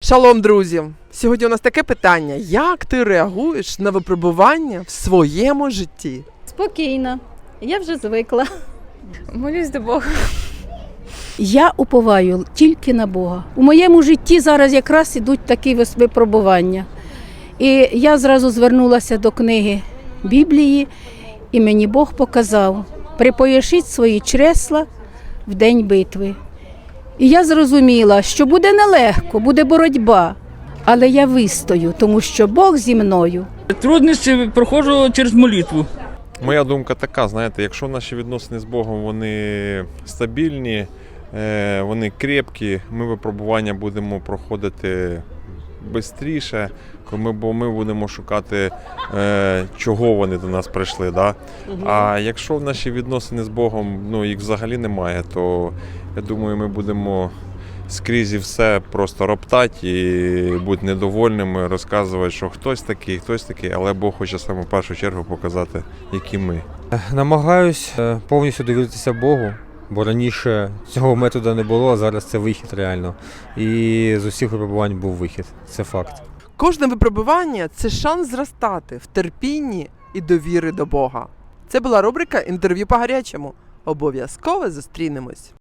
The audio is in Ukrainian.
Шалом, друзі! Сьогодні у нас таке питання: як ти реагуєш на випробування в своєму житті? Спокійно. Я вже звикла. Молюсь до Бога. Я уповаю тільки на Бога. У моєму житті зараз якраз ідуть такі випробування. І я зразу звернулася до книги Біблії, і мені Бог показав: припояшіть свої чресла в день битви. І я зрозуміла, що буде нелегко, буде боротьба, але я вистою, тому що Бог зі мною. Трудності проходжу через молитву. Моя думка така: знаєте, якщо наші відносини з Богом вони стабільні, е, вони крепкі, ми випробування будемо проходити швидше, бо ми будемо шукати, е, чого вони до нас прийшли. Да? А якщо в наші відносини з Богом ну, їх взагалі немає, то я думаю, ми будемо скрізь і все просто роптати і бути недовольними, розказувати, що хтось такий, хтось такий, але Бог хоче саме в першу чергу показати, які ми. Намагаюсь е, повністю довіритися Богу, бо раніше цього методу не було, а зараз це вихід реально. І з усіх випробувань був вихід. Це факт. Кожне випробування це шанс зростати в терпінні і довіри до Бога. Це була рубрика інтерв'ю по гарячому. Обов'язково зустрінемось.